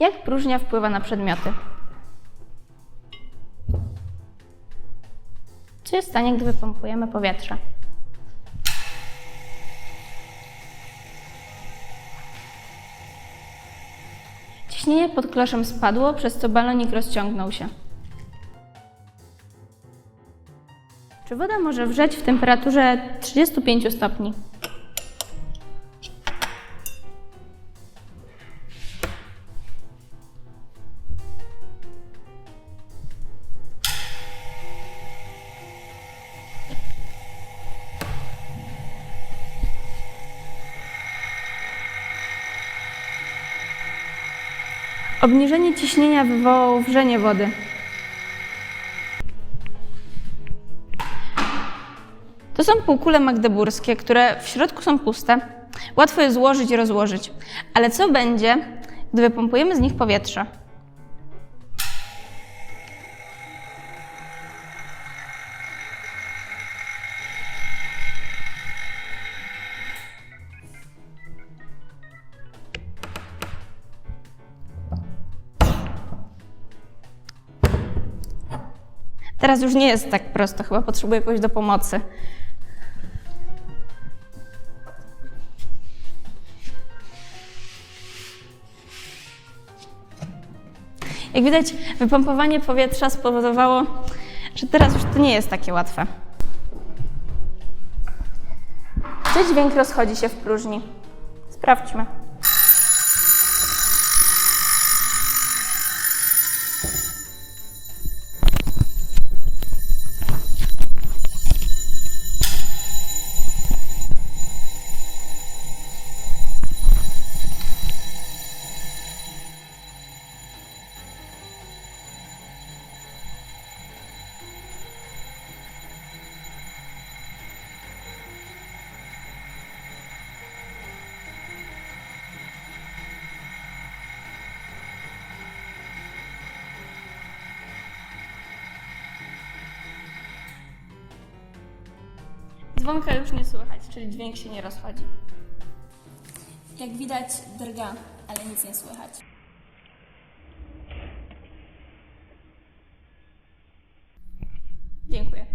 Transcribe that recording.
Jak próżnia wpływa na przedmioty? Co w stanie, gdy wypompujemy powietrze? Ciśnienie pod kloszem spadło, przez co balonik rozciągnął się. Czy woda może wrzeć w temperaturze 35 stopni? Obniżenie ciśnienia wywołało wrzenie wody. To są półkule magdeburskie, które w środku są puste. Łatwo je złożyć i rozłożyć. Ale co będzie, gdy wypompujemy z nich powietrze? Teraz już nie jest tak prosto, chyba potrzebuję kogoś do pomocy. Jak widać, wypompowanie powietrza spowodowało, że teraz już to nie jest takie łatwe. Czy dźwięk rozchodzi się w próżni? Sprawdźmy. Dzwonka już nie słychać, czyli dźwięk się nie rozchodzi. Jak widać, drga, ale nic nie słychać. Dziękuję.